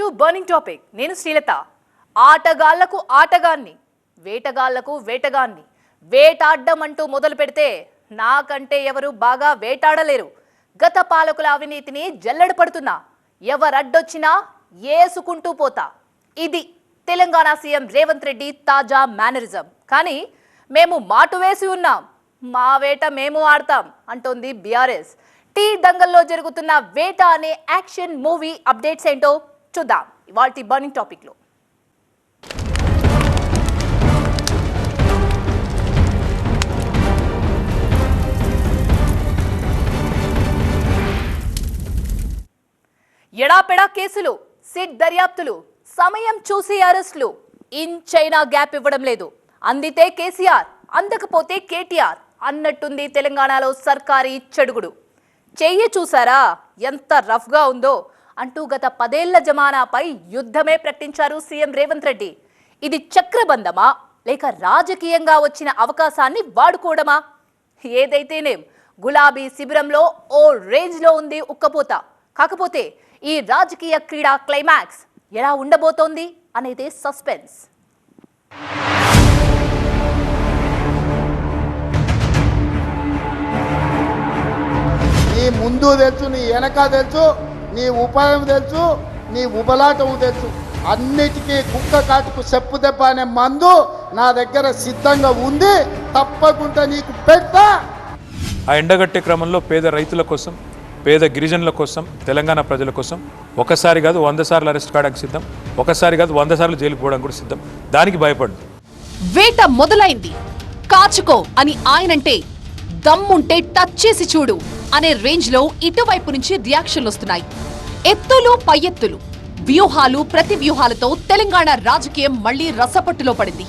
To burning topic నేను శ్రీలత. ఆటగాళ్ళకు ఆటగాన్ని వేటగాళ్ళకు వేటగాన్ని వేటాడ్డం అంటూ మొదలు పెడితే నాకంటే ఎవరు బాగా వేటాడలేరు. గత పాలకుల అవినీతిని జల్లెడ పడుతున్నా. ఎవరడ్డొచ్చినా ఏసుకుంటూ పోతా. ఇది తెలంగాణ సీఎం రేవంత్ రెడ్డి తాజా మేనరిజం. కానీ మేము మాటు వేసి ఉన్నాం. మా వేట మేము ఆడతాం అంటోంది బీఆర్ఎస్. టీ దంగల్లో జరుగుతున్న వేట అనే యాక్షన్ మూవీ అప్డేట్స్ ఏంటో చూద్దాం. ఇవాళ బర్నింగ్ టాపిక్లో. ఎడాపెడా కేసులు సిట్ దర్యాప్తులు సమయం చూసి అరెస్టులు. ఇంచైనా గ్యాప్ ఇవ్వడం లేదు. అందితే కేసీఆర్ అందకపోతే కేటీఆర్ అన్నట్టుంది తెలంగాణలో సర్కారీ చెడుగుడు. చెయ్యి చూసారా? ఎంత రఫ్గా ఉందో. అంటూ గత పదేళ్ళ జమానాపై యుద్ధమే ప్రకటించారు సీఎం రేవంత్ రెడ్డి. ఇది చక్రబంధమా? లేక రాజకీయంగా వచ్చిన అవకాశాన్ని వాడుకోవడమా? ఏదైతేనేం గులాబీ శిబిరంలో ఓ రేంజ్లో ఉంది ఉక్కపోత. కాకపోతే ఈ రాజకీయ క్రీడా క్లైమాక్స్ ఎలా ఉండబోతోంది అనేది సస్పెన్స్. నీ ముందు తెలుసు నీ వెనక తెలుసు. నీ ఉపాయం తెలుసు నీ ఉబలాటం తెలుసు. అన్నిటికీ కుక్క కాటుకు చెప్పు దెబ్బ అనే మందు నా దగ్గర సిద్ధంగా ఉంది తప్పకుండా నీకు పెడతా. ఆ ఎండగట్టే క్రమంలో పేద రైతుల కోసం పేద గిరిజనుల కోసం తెలంగాణ ప్రజల కోసం ఒకసారి కాదు వంద సార్లు అరెస్ట్ కావడానికి సిద్ధం ఒకసారి కాదు వంద సార్లు జైలుకు పోవడానికి కూడా సిద్ధం. దానికి భయపడు. వేట మొదలైంది. కాచుకో అని ఆయనంటే దమ్ముంటే టచ్ చేసి చూడు. అనే రేంజ్లో ఇటువైపు నుంచి రియాక్షన్లు వస్తున్నాయి. ఎత్తులు పై ఎత్తులు. వ్యూహాలు ప్రతి వ్యూహాలతో తెలంగాణ రాజకీయం మళ్ళీ రసపట్టులో పడింది.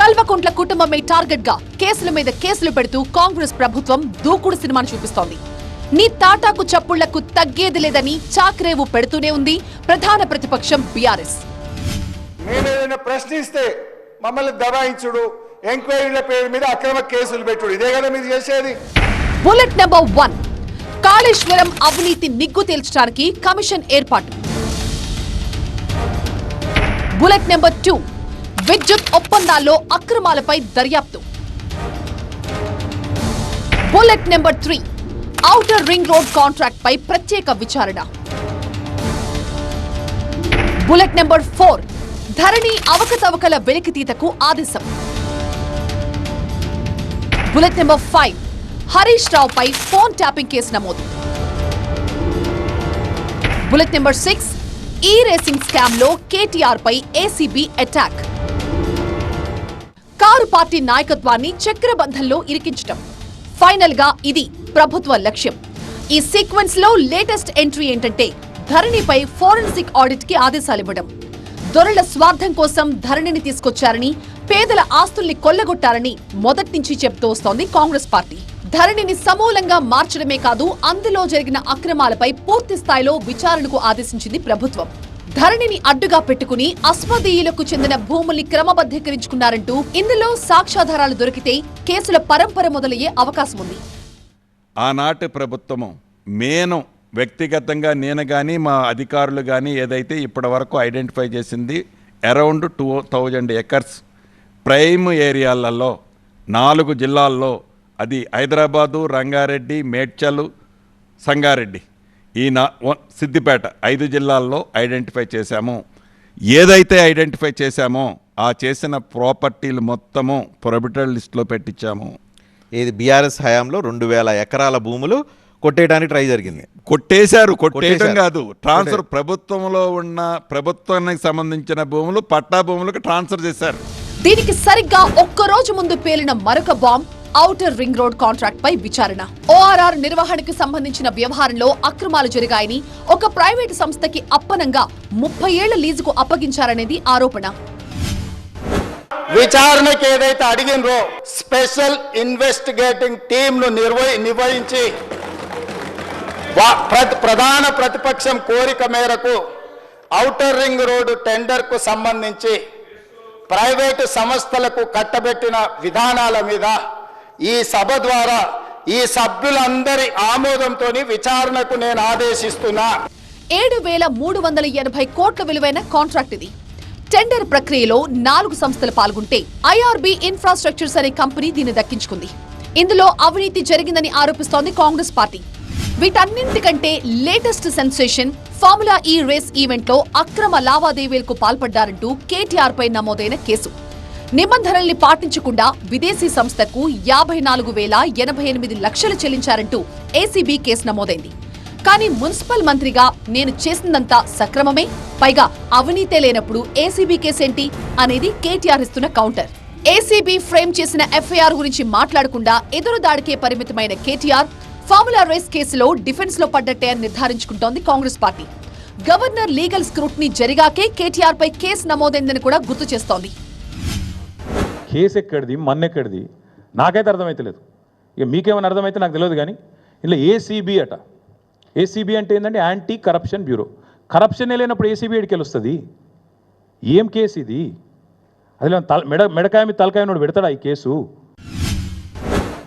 కల్వకుంట్ల కుటుంబమే టార్గెట్గా కేసుల మీద కేసులు పెడుతూ కాంగ్రెస్ ప్రభుత్వం దూకుడు సినిమాను చూపిస్తోంది. నీ తాటాకు చప్పుళ్ళకు తగ్గేది లేదని చాక్రేవు పెడుతూనే ఉంది ప్రధాన ప్రతిపక్షం బీఆర్ఎస్. ప్రశ్నిస్తే మమ్మల్ని దబాయించుడు ఎంక్వైరీల పేరు మీద అక్రమ కేసులు పెట్టుడు. ఇదే కదా మీరు చేసేది? Bullet number one. కాళేశ్వరం అవినీతి నిగ్గు తేల్చడానికి కమిషన్ ఏర్పాటు. బుల్లెట్ నెంబర్ టూ విద్యుత్ ఒప్పందాల్లో అక్రమాలపై దర్యాప్తు. Bullet number three outer ring road contract పై ప్రత్యేక విచారణ. బుల్లెట్ నెంబర్ ఫోర్ ధరణి అవకతవకల వెలికితీతకు ఆదేశం. బుల్లెట్ నెంబర్ ఫైవ్ హరీష్ రావుపై ఫోన్ ట్యాపింగ్ కేసు నమోదు. Bullet number six E racing స్కామ్లో కేటీఆర్ పై ఏసీబీ అటాక్. కారు పార్టీ నాయకత్వాన్ని చక్రబంధంలో ఇరికించటం. ఫైనల్గా ఇది ప్రభుత్వ లక్ష్యం. ఈ సీక్వెన్స్లో లేటెస్ట్ ఎంట్రీ ఏంటంటే ధరణిపై ఫోరెన్సిక్ ఆడిట్కి ఆదేశాలివ్వడం. దొరల స్వార్థం కోసం ధరణిని తీసుకొచ్చారని పేదల ఆస్తుల్ని కొల్లగొట్టారని మొదటి నుంచి చెప్తూ వస్తోంది కాంగ్రెస్ పార్టీ. ధరణిని సమూలంగా మార్చడమే కాదు అందులో జరిగిన అక్రమాలపై పూర్తి స్థాయిలో విచారణకు ఆదేశించింది ప్రభుత్వం. ధరణిని అడ్డుగా పెట్టుకుని అస్మదీయులకు చెందిన భూముల్ని క్రమబద్ధీకరించుకున్నారంటూ ఇందులో సాక్ష్యాధారాలు దొరికితే కేసుల పరంపర మొదలయ్యే అవకాశం ఉంది. ఆనాటి ప్రభుత్వము నేను వ్యక్తిగతంగా నేను కానీ మా అధికారులు కానీ ఏదైతే ఇప్పటి వరకు ఐడెంటిఫై చేసింది around two thousand acres prime ఏరియాలలో నాలుగు జిల్లాల్లో అది హైదరాబాదు రంగారెడ్డి మేడ్చలు సంగారెడ్డి. ఈ నా సిద్దిపేట ఐదు జిల్లాల్లో ఐడెంటిఫై చేశాము. ఏదైతే ఐడెంటిఫై చేశామో ఆ చేసిన ప్రాపర్టీలు మొత్తము ప్రొబిటెడ్ లిస్ట్లో పెట్టించాము. ఇది బీఆర్ఎస్ హయాంలో రెండు వేల ఎకరాల భూములు కొట్టేయడానికి ట్రై జరిగింది. కొట్టేశారు కొట్టేయడం. కాదు. ట్రాన్స్ఫర్ ప్రభుత్వంలో ఉన్న ప్రభుత్వానికి సంబంధించిన భూములు పట్టా భూములకు ట్రాన్స్ఫర్ చేశారు. దీనికి సరిగ్గా ఒక్క రోజు ముందు పేలిన మరొక bomb outer ring road contract పై విచారణ. ఓఆర్ఆర్ నిర్వహణకు సంబంధించిన వ్యవహారంలో అక్రమాలు జరిగాయని ఒక ప్రైవేటు సంస్థకి అప్పనంగా ముప్పై ఏళ్ళ లీజుకు అప్పగించారనేది ఆరోపణ. విచారణకి ఏదైతే అడిగినరో స్పెషల్ ఇన్వెస్టిగేటింగ్ టీంను నిర్వహి నిర్వహించి ప్ర- ప్రధాన ప్రతిపక్షం కోరిక మేరకు ఔటర్ రింగ్ రోడ్డు టెండర్కు సంబంధించి ప్రైవేటు సంస్థలకు కట్టబెట్టిన విధానాల మీద ఈ సభ ద్వారా ఈ సభ్యులందరి ఆమోదంతో విచారణకు నేను ఆదేశిస్తున్నా. ఏడు వేల మూడు వందల ఎనభై కోట్ల విలువైన కాంట్రాక్ట్ ఇది. టెండర్ ప్రక్రియలో నాలుగు సంస్థలు పాల్గొంటే ఐఆర్బి ఇన్ఫ్రాస్ట్రక్చర్స్ అనే కంపెనీ దీన్ని దక్కించుకుంది. ఇందులో అవినీతి జరిగిందని ఆరోపిస్తోంది Congress party. వీటన్నింటికంటే latest sensation formula E race ఈవెంట్లో అక్రమ లావాదేవీలకు పాల్పడ్డారంటూ కేటీఆర్ పై నమోదైన కేసు. నిబంధనల్ని పాటించకుండా విదేశీ సంస్థకు యాభై నాలుగు వేల ఎనభై ఎనిమిది లక్షలు చెల్లించారంటూ ఏసీబీ కేసు నమోదైంది. కానీ మున్సిపల్ మంత్రిగా నేను చేసిందంతా సక్రమమే? పైగా అవినీతే లేనప్పుడు ఏసీబీ కేసేంటి అనేది కేటీఆర్ ఇస్తున్న కౌంటర్. ఏసీబీ ఫ్రేమ్ చేసిన ఎఫ్ఐఆర్ గురించి మాట్లాడకుండా ఎదురు దాడికే పరిమితమైన కేటీఆర్ ఫార్ములా రేస్ కేసులో డిఫెన్స్లో పడ్డట్టే అని నిర్ధారించుకుంటోంది Congress party. Governor legal scrutiny జరిగాకే KTR పై కేసు నమోదైందని కూడా గుర్తు చేస్తోంది. కేసు ఎక్కడిది మన్నెక్కడిది? నాకైతే అర్థమైతలేదు. ఇక మీకేమైనా అర్థమైతే నాకు తెలియదు కానీ ఇలా ఏసీబీ అట. ఏసీబీ అంటే ఏంటంటే యాంటీ కరప్షన్ బ్యూరో కరప్షన్ లేనప్పుడు ఏసీబీ ఎడికి వస్తుంది ఏం కేసు ఇది? అది తల మెడ మెడకాయ మీద తలకాయ నోడు పెడతాడా ఈ కేసు?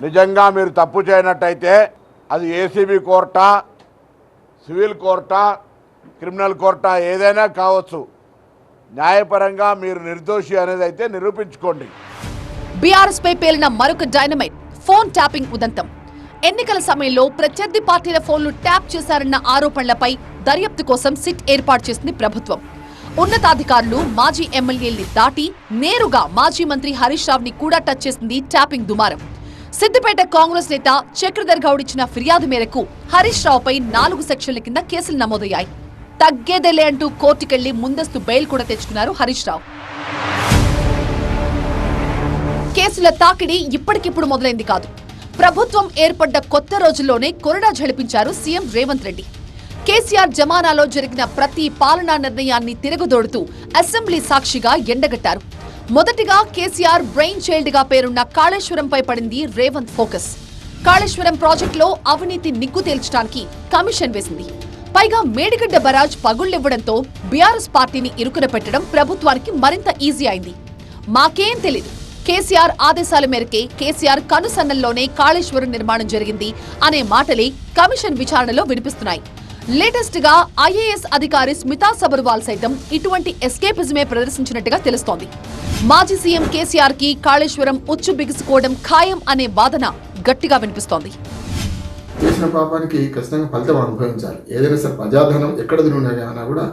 నిజంగా మీరు తప్పు చేయనట్టయితే అది ఏసీబీ కోర్టా సివిల్ కోర్టా క్రిమినల్ కోర్టా ఏదైనా కావచ్చు. న్యాయపరంగా మీరు నిర్దోషి అనేది అయితే నిరూపించుకోండి. బీఆర్ఎస్ పై పేలిన మరొక డైనమైట్ ఫోన్ ట్యాపింగ్ ఉదంతం. ఎన్నికల సమయంలో ప్రత్యర్థి పార్టీల ఫోన్లు ట్యాప్ చేశారన్న ఆరోపణలపై దర్యాప్తు కోసం సిట్ ఏర్పాటు చేసింది ప్రభుత్వం. ఉన్నతాధికారులు మాజీ ఎమ్మెల్యేల్ని దాటి నేరుగా మాజీ మంత్రి హరీష్ రావుని కూడా టచ్ చేసింది ట్యాపింగ్ దుమారం. సిద్దిపేట కాంగ్రెస్ నేత చక్రధర్ గౌడ్ ఇచ్చిన ఫిర్యాదు మేరకు హరీష్ రావుపై నాలుగు సెక్షన్ల కింద కేసులు నమోదయ్యాయి. తగ్గేదేలే అంటూ కోర్టుకెళ్ళి ముందస్తు బెయిల్ కూడా తెచ్చుకున్నారు హరీష్ రావు. కేసుల తాకిడి ఇప్పటికిప్పుడు మొదలైంది కాదు. ప్రభుత్వం ఏర్పడ్డ కొత్త రోజుల్లోనే కొరడా ఝడిపించారు సీఎం రేవంత్ రెడ్డి. కేసీఆర్ జమానాలో జరిగిన ప్రతి పాలనా నిర్ణయాన్ని తిరగదోడుతూ అసెంబ్లీ సాక్షిగా ఎండగట్టారు. మొదటిగా కేసీఆర్ బ్రెయిన్ చైల్డ్గా పేరున్న కాళేశ్వరంపై పడింది రేవంత్ ఫోకస్. కాళేశ్వరం ప్రాజెక్టులో అవినీతి నిగ్గు తేల్చడానికి కమిషన్ వేసింది. పైగా మేడిగడ్డ బరాజ్ పగుళ్ళివ్వడంతో బీఆర్ఎస్ పార్టీని ఇరుకున పెట్టడం ప్రభుత్వానికి మరింత ఈజీ అయింది. మాకేం తెలీదు. కేసీఆర్ ఆదేశాల మేరకే కేసీఆర్ కనుసన్నల్లోనే కాళేశ్వరం నిర్మాణం జరిగింది అనే మాటలే కమిషన్ విచారణలో వినిపిస్తున్నాయి. లేటెస్ట్గా ఐఏఎస్ అధికారి స్మితా సబర్వాల్ సైతం ఇటువంటి ఎస్కేపిజమే ప్రదర్శించినట్టుగా తెలుస్తోంది. మాజీ సీఎం కేసీఆర్కి కాళేశ్వరం ఉచ్చు బిగుసుకోవడం ఖాయం అనే వాదన గట్టిగా వినిపిస్తోంది. చేసిన పాపానికి ఖచ్చితంగా ఫలితం అనుభవించాలి. ఏదైనా సరే ప్రజాధనం ఎక్కడ తిరుగునా కూడా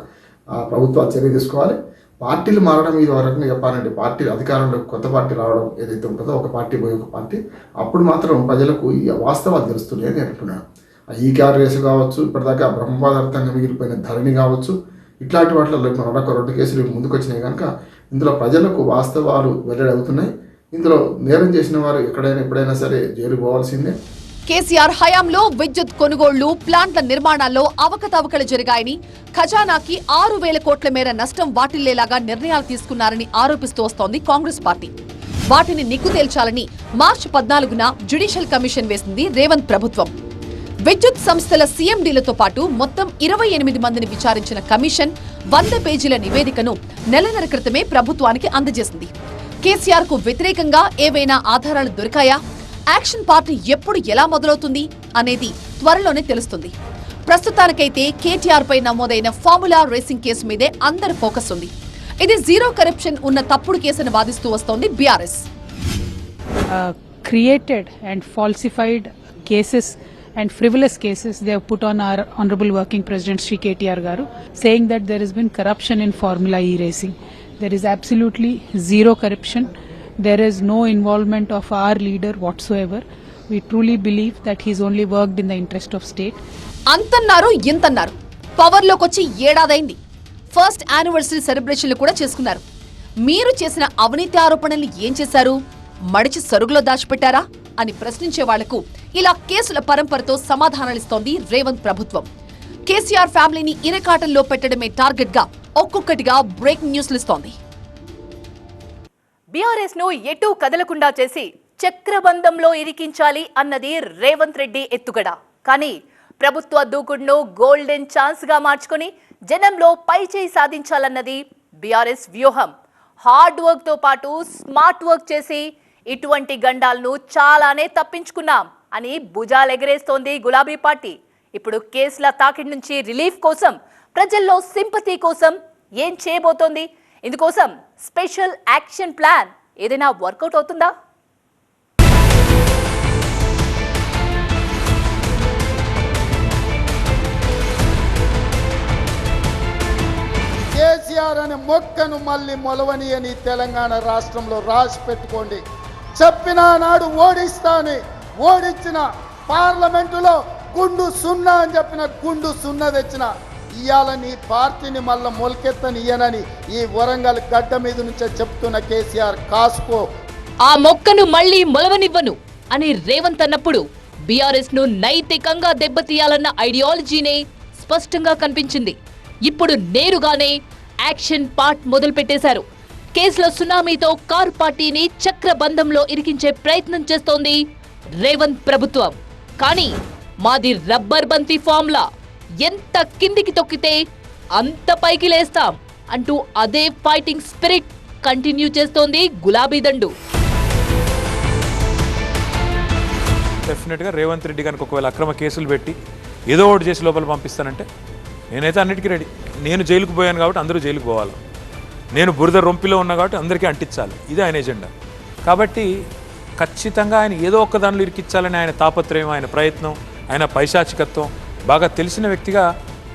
ప్రభుత్వాలు చర్య తీసుకోవాలి. పార్టీలు మారడం ఇది వరకు చెప్పాలంటే పార్టీ అధికారంలో కొత్త పార్టీ రావడం ఏదైతే ఉంటుందో ఒక పార్టీ పోయి ఒక పార్టీ అప్పుడు మాత్రం ప్రజలకు ఈ వాస్తవాలు తెలుస్తున్నాయి అని అంటున్నాను. ఈ కార్ రేసు కావచ్చు ఇప్పటిదాకా బ్రహ్మపదార్థంగా మిగిలిపోయిన ధరణి కావచ్చు ఇట్లాంటి వాటిలో మరొక రెండు కేసులు ముందుకు వచ్చినాయి కనుక ఇందులో ప్రజలకు వాస్తవాలు వెల్లడి అవుతున్నాయి ఇందులో నేరం చేసిన వారు ఎక్కడైనా ఎప్పుడైనా సరే జైలు పోవాల్సిందే. కేసీఆర్ హయాంలో విద్యుత్ కొనుగోళ్ళు ప్లాంట్ల నిర్మాణాల్లో అవకతవకలు జరిగాయని ఖజానాకి ఆరు వేల కోట్ల మేర నష్టం వాటిల్లేలాగా నిర్ణయాలు తీసుకున్నారని ఆరోపిస్తూ వస్తోంది కాంగ్రెస్ పార్టీ. వాటిని నిక్కు తేల్చాలని మార్చి పద్నాలుగున జ్యుడిషియల్ కమిషన్ వేసింది రేవంత్ ప్రభుత్వం. విద్యుత్ సంస్థల సీఎండీలతో పాటు మొత్తం ఇరవై ఎనిమిది మందిని విచారించిన కమిషన్ వంద పేజీల నివేదికను నెలన్నర క్రితమే ప్రభుత్వానికి అందజేసింది. కేసీఆర్కు వ్యతిరేకంగా ఏవైనా ఆధారాలు దొరికాయా? యాక్షన్ పార్టీ ఎప్పుడు ఎలా మొదలవుతుంది అనేది త్వరలోనే తెలుస్తుంది. ప్రస్తుతానికైతే కేటీఆర్ పై నమోదైన ఫార్ములా రేసింగ్ కేసు మీదే అందరి ఫోకస్ ఉంది. ఇది జీరో కరప్షన్ ఉన్న తప్పుడు కేసును వాదిస్తూ వస్తోంది BRS. Created and falsified cases and frivolous cases they put on our honourable working president Shri KTR garu saying that there is been corruption in formula E racing there is absolutely zero corruption There is no involvement of our leader whatsoever. We truly believe that he's only worked in the interest of state. అంతన్నారు ఇంతన్నారు. పవర్లోకి వచ్చి ఏడాదైంది. First anniversary సెలబ్రేషన్లు కూడా చేసుకున్నారు. మీరు చేసిన అవినీతి ఆరోపణలు ఏం చేశారు? మడిచి సరుగులో దాచిపెట్టారా? అని ప్రశ్నించే వాళ్ళకు ఇలా కేసుల పరంపరతో సమాధానాలిస్తోంది రేవంత్ ప్రభుత్వం. కేసీఆర్ ఫ్యామిలీని ఇరకాటంలో పెట్టడమే టార్గెట్గా ఒక్కొక్కటిగా బ్రేకింగ్ న్యూస్లు ఇస్తోంది. బీఆర్ఎస్ను ఎటూ కదలకుండా చేసి చక్రబంధంలో ఇరికించాలి అన్నది రేవంత్ రెడ్డి ఎత్తుగడ. కానీ ప్రభుత్వ దూకుడును గోల్డెన్ ఛాన్స్గా మార్చుకొని జనంలో పైచేయి సాధించాలన్నది బీఆర్ఎస్ వ్యూహం. హార్డ్ వర్క్తో పాటు స్మార్ట్ వర్క్ చేసి ఇటువంటి గండాలను చాలానే తప్పించుకున్నాం అని భుజాలెగరేస్తోంది గులాబీ పార్టీ. ఇప్పుడు కేసుల తాకిడి నుంచి రిలీఫ్ కోసం ప్రజల్లో సింపతి కోసం ఏం చేయబోతోంది? ఇందుకోసం స్పెషల్ యాక్షన్ ప్లాన్ ఏదైనా వర్కౌట్ అవుతుందా? కేసీఆర్ అనే మొక్కను మళ్ళీ మొలవని అని తెలంగాణ రాష్ట్రంలో రాసి పెట్టుకోండి. చెప్పిన నాడు ఓడిస్తాని ఓడించిన పార్లమెంటులో గుండు సున్నా అని చెప్పిన గుండు సున్నా తెచ్చిన ఇవాళ నీ పార్టీని మళ్ళీ మొలకెత్తనియనని ఈ వరంగల్ గడ్డ మీద నుంచే చెప్తున్న కేసీఆర్ కాసుకో. ఆ మొక్కను మళ్ళీ మొలవనివ్వను అని రేవంత్ అన్నప్పుడు బీఆర్ఎస్ను నైతికంగా దెబ్బతీయాలన్న ఐడియాలజీనే స్పష్టంగా కనిపించింది. ఇప్పుడు నేరుగానే యాక్షన్ పార్ట్ మొదలు పెట్టేశారు కేసుల సునామీతో కారు పార్టీని చక్రబంధంలో ఇరికించే ప్రయత్నం చేస్తోంది రేవంత్ ప్రభుత్వం. కానీ మాది రబ్బర్ బంతి ఫామ్లా. ఎంత కిందికి తొక్కితే అంత పైకి లేస్తాం అంటూ అదే ఫైటింగ్ స్పిరిట్ కంటిన్యూ చేస్తోంది గులాబీ దండు. డెఫినెట్గా రేవంత్ రెడ్డి కనుక ఒకవేళ అక్రమ కేసులు పెట్టి ఏదో ఒకటి చేసి లోపల పంపిస్తానంటే నేనైతే అన్నిటికీ రెడీ. నేను జైలుకు పోయాను కాబట్టి అందరూ జైలుకు పోవాలి. నేను బురద రొంపిలో ఉన్నా కాబట్టి అందరికీ అంటించాలి. ఇది ఆయన ఎజెండా. కాబట్టి ఖచ్చితంగా ఆయన ఏదో ఒక దానిలో ఇరికిచ్చాలని ఆయన తాపత్రయం ఆయన ప్రయత్నం ఆయన పైశాచికత్వం బాగా తెలిసిన వ్యక్తిగా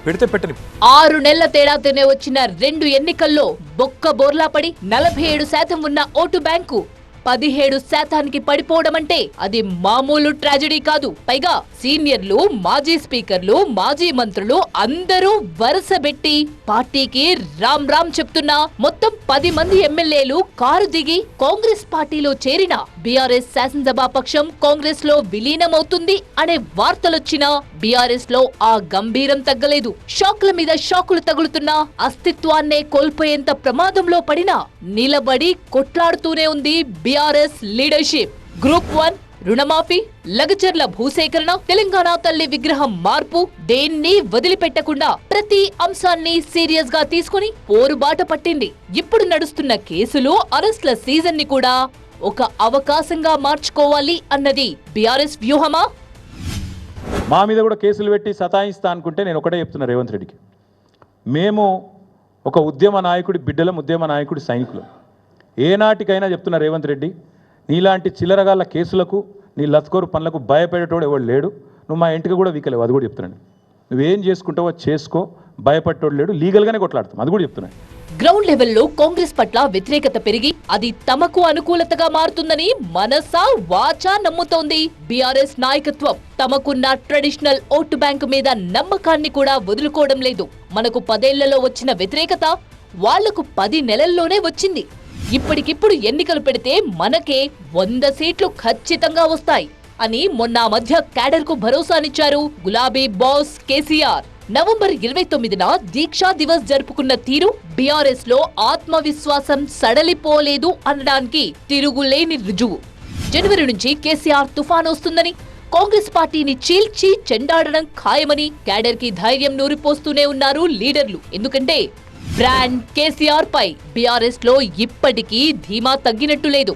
పెడితే పెట్టని. ఆరు నెలల తేడాతోనే వచ్చిన రెండు ఎన్నికల్లో బొక్క బోర్లా పడి నలభై ఏడు శాతం ఉన్న ఓటు బ్యాంకు పదిహేడు శాతానికి పడిపోవడం అంటే అది మామూలు ట్రాజెడీ కాదు. పైగా సీనియర్లు మాజీ స్పీకర్లు మాజీ మంత్రులు అందరూ వరుసబెట్టి పార్టీకి రామ్ రామ్ చెప్తున్నా. మొత్తం పది మంది ఎమ్మెల్యేలు కారు దిగి కాంగ్రెస్ పార్టీలో చేరిన బీఆర్ఎస్ శాసనసభా పక్షం కాంగ్రెస్లో విలీనమవుతుంది అనే వార్తలొచ్చినా బీఆర్ఎస్లో ఆ గంభీరం తగ్గలేదు. షాకుల మీద షాకులు తగులుతున్నా అస్తిత్వాన్నే కోల్పోయేంత ప్రమాదంలో పడినా నిలబడి కొట్లాడుతూనే ఉంది బీఆర్ఎస్ లీడర్షిప్. గ్రూప్ వన్ రుణమాఫీ లగచర్ల భూసేకరణ తెలంగాణ తల్లి విగ్రహం మార్పు దేన్ని వదిలిపెట్టకుండా ప్రతి అంశాన్ని సీరియస్గా తీసుకుని పోరుబాట పట్టింది. ఇప్పుడు నడుస్తున్న కేసులు అరెస్ట్ల సీజన్ని కూడా ఒక అవకాశంగా మార్చుకోవాలి అన్నది బీఆర్ఎస్ వ్యూహమా? మా మీద కూడా కేసులు పెట్టి సతాయిస్తా అనుకుంటే నేను ఒకటే చెప్తున్నా రేవంత్ రెడ్డికి. మేము ఒక ఉద్యమ నాయకుడి బిడ్డలం ఉద్యమ నాయకుడి సైనికులం. ఏనాటికైనా చెప్తున్నా రేవంత్ రెడ్డి నీలాంటి చిల్లరగాళ్ళ కేసులకు నీ లత్కోరు పనులకు భయపడేటోడు ఎవడు లేడు. నువ్వు మా ఇంటికి కూడా వీకలేవు అది కూడా చెప్తున్నాను నువ్వేం చేసుకుంటావో చేసుకో భయపడేటోడు లేడు లీగల్గానే కొట్లాడతాం అది కూడా చెప్తున్నాను గ్రౌండ్ లెవెల్లో కాంగ్రెస్ పట్ల వ్యతిరేకత పెరిగి అది తమకు అనుకూలతగా మారుతుందని మనసా వాచా నమ్ముతోంది. బీఆర్ఎస్ నాయకత్వం తమకున్న ట్రెడిషనల్ ఓటు బ్యాంకు మీద నమ్మకాన్ని కూడా వదులుకోవడం లేదు. మనకు పదేళ్ళలో వచ్చిన వ్యతిరేకత వాళ్ళకు పది నెలల్లోనే వచ్చింది. ఇప్పటికిప్పుడు ఎన్నికలు పెడితే మనకే వంద సీట్లు ఖచ్చితంగా వస్తాయి అని మొన్న మధ్య క్యాడర్కు భరోసానిచ్చారు గులాబీ బాస్ కేసీఆర్. నవంబర్ ఇరవై తొమ్మిదిన దీక్షా దివస్ జరుపుకున్న తీరు బీఆర్ఎస్లో ఆత్మవిశ్వాసం సడలిపోలేదు అనడానికి తిరుగులేని రుజువు. జనవరి నుంచి కేసీఆర్ తుఫాన్ వస్తుందని కాంగ్రెస్ పార్టీని చీల్చి చెండాడడం ఖాయమని క్యాడర్కి ధైర్యం నూరిపోస్తూనే ఉన్నారు లీడర్లు. ఎందుకంటే బ్రాండ్ కేసీఆర్ పై బీఆర్ఎస్లో ఇప్పటికీ ధీమా తగ్గినట్టు లేదు.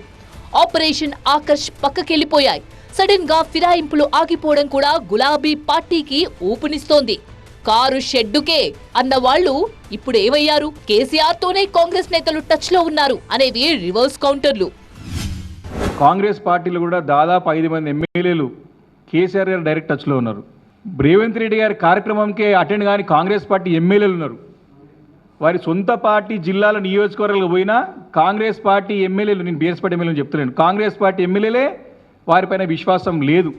ఆపరేషన్ ఆకర్ష్ పక్కకెళ్ళిపోయాయి సడన్గా ఫిరాయింపులు ఆగిపోవడం కూడా గులాబీ పార్టీకి ఊపునిస్తోంది. కారు షెడ్డుకే. అన్న వాళ్ళు ఇప్పుడు ఏమయ్యారు కేసీఆర్ తోనే కాంగ్రెస్ నేతలు టచ్లో ఉన్నారు అనేవి రివర్స్ కౌంటర్లు. కాంగ్రెస్ పార్టీలో కూడా దాదాపు ఐదు మంది ఎమ్మెల్యేలు కేసీఆర్ గారు డైరెక్ట్ టచ్లో ఉన్నారు. రేవంత్ రెడ్డి గారి కార్యక్రమంకే అటెండ్ కాని కాంగ్రెస్ పార్టీ ఎమ్మెల్యేలు ఉన్నారు. వారి సొంత పార్టీ జిల్లాల నియోజకవర్గాలకు పోయినా కాంగ్రెస్ పార్టీ ఎమ్మెల్యేలు నేను బీఎస్ పార్టీ ఎమ్మెల్యేలు చెప్తున్నాను కాంగ్రెస్ పార్టీ ఎమ్మెల్యేలే వారిపైన విశ్వాసం లేదు.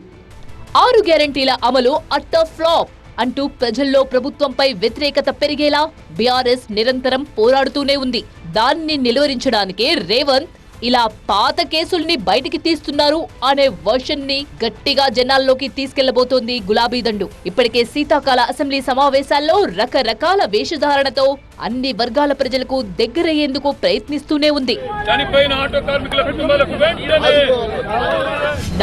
ఆరు గ్యారంటీల అమలు అట్టర్ ఫ్లాప్. అంటూ ప్రజల్లో ప్రభుత్వంపై వ్యతిరేకత పెరిగేలా బీఆర్ఎస్ నిరంతరం పోరాడుతూనే ఉంది. దాన్ని నిలువరించడానికే రేవంత్ ఇలా పాత కేసుల్ని బయటికి తీస్తున్నారు అనే వర్షన్ని గట్టిగా జనాల్లోకి తీసుకెళ్ళబోతోంది గులాబీ దండు. ఇప్పటికే శీతాకాల అసెంబ్లీ సమావేశాల్లో రకరకాల వేషధారణతో అన్ని వర్గాల ప్రజలకు దగ్గరయ్యేందుకు ప్రయత్నిస్తూనే ఉంది.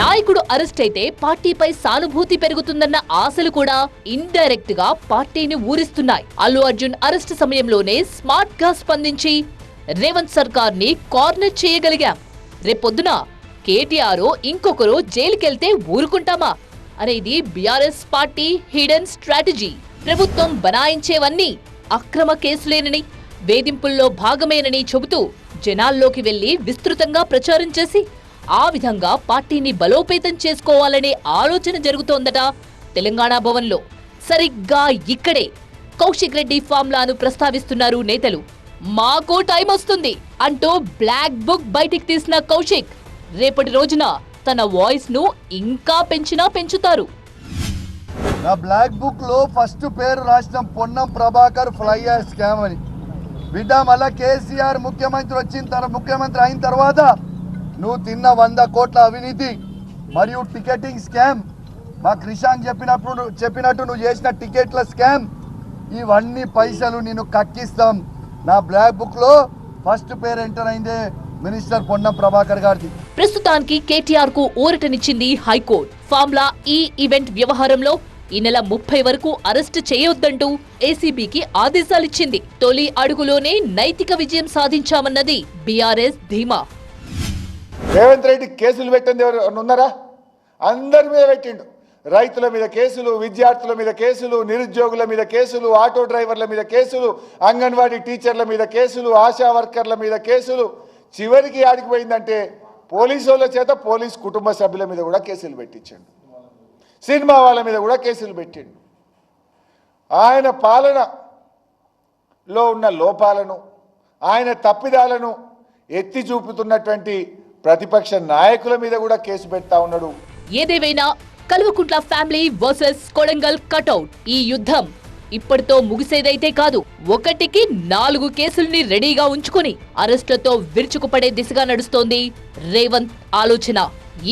నాయకుడు అరెస్ట్ అయితే పార్టీపై సానుభూతి పెరుగుతుందన్న ఆశలు కూడా ఇండైరెక్ట్గా పార్టీని ఊరిస్తున్నాయి. అల్లు అర్జున్ అరెస్ట్ సమయంలోనే స్మార్ట్గా స్పందించి రేవంత్ సర్కార్ని కార్నర్ చేయగలిగాం. రేపొద్దున కేటీఆర్ ఇంకొకరు జైలుకెళ్తే ఊరుకుంటామా? అనేది బీఆర్ఎస్ పార్టీ హిడెన్ స్ట్రాటజీ. ప్రభుత్వం బనాయించేవన్నీ అక్రమ కేసులేనని వేధింపుల్లో భాగమేనని చెబుతూ జనాల్లోకి వెళ్ళి విస్తృతంగా ప్రచారం చేసి ఆ విధంగా పార్టీని బలోపేతం చేసుకోవాలనే ఆలోచన జరుగుతోందట తెలంగాణ భవన్లో. సరిగ్గా ఇక్కడే కౌశిక్ రెడ్డి ఫామ్లాను ప్రస్తావిస్తున్నారు నేతలు. మాకు టైం వస్తుంది అంటూ బ్లాక్ బుక్ బయటికి తీసిన కౌశిక్. రేపటి రోజున తన వాయిస్ను ఇంకా పెంచినా పెంచుతారు. నా బ్లాక్ బుక్లో ఫస్ట్ పేరు రాసిన పొన్నం ప్రభాకర్ ఫ్లైయర్ స్కామ్ అని. బిడ్డ మళ్ళా కేసీఆర్ ముఖ్యమంత్రి వచ్చిన తర్వాత ముఖ్యమంత్రి అయిన తర్వాత నువ్వు తిన్న వంద కోట్ల అవినీతి మరియు టికెటింగ్ స్కామ్ మా క్రిషాంక్ చెప్పినప్పుడు చెప్పినట్టు నువ్వు చేసిన టికెట్ల స్కామ్ ఇవన్నీ పైసలు నేను కక్కిస్తాం. నా బ్లాక్ బుక్లో ఫస్ట్ పేరు ఎంటర్ అయిందే మినిస్టర్ పొన్నం ప్రభాకర్ గారిది. ప్రస్తుతానికి కేటీఆర్కు ఊరటనిచ్చింది హైకోర్టు. ఫామ్లా ఈ ఈవెంట్ వ్యవహారంలో ఈ నెల ముప్పై వరకు అరెస్టు చేయొద్దంటూ ఏసీబీకి ఆదేశాలిచ్చింది. తొలి అడుగులోనే నైతిక విజయం సాధించామన్నది బీఆర్ఎస్ ధీమా. రేవంత్ రెడ్డి కేసులు పెట్టింది ఎవరు ఉన్నారా? అందరి మీద పెట్టిండు. రైతుల మీద కేసులు విద్యార్థుల మీద కేసులు నిరుద్యోగుల మీద కేసులు ఆటో డ్రైవర్ల మీద కేసులు అంగన్వాడీ టీచర్ల మీద కేసులు ఆశా వర్కర్ల మీద కేసులు. చివరికి ఆడికి పోయిందంటే పోలీసు వాళ్ళ చేత పోలీస్ కుటుంబ సభ్యుల మీద కూడా కేసులు పెట్టించండు. సినిమా వాళ్ళ మీద కూడా కేసులు పెట్టిండు. ఆయన పాలనలో ఉన్న లోపాలను ఆయన తప్పిదాలను ఎత్తి చూపుతున్నటువంటి ప్రతిపక్ష నాయకుల మీద కూడా కేసు పెడతా ఉన్నాడు. ఏదేవైనా Kalvakuntla family versus Kodangal cutout ఈ యుద్ధం ఇప్పటితో ముగిసేదైతే కాదు ఒకటికి నాలుగు కేసుల్ని రెడీగా ఉంచుకుని అరెస్టులతో విరుచుకుపడే దిశగా నడుస్తోంది రేవంత్ ఆలోచన.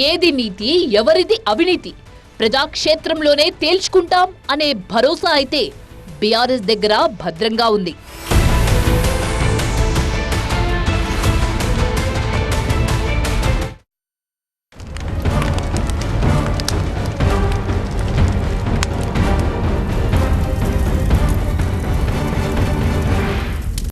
ఏది నీతి ఎవరిది అవినీతి? ప్రజాక్షేత్రంలోనే తేల్చుకుంటాం అనే భరోసా అయితే బీఆర్ఎస్ దగ్గర భద్రంగా ఉంది.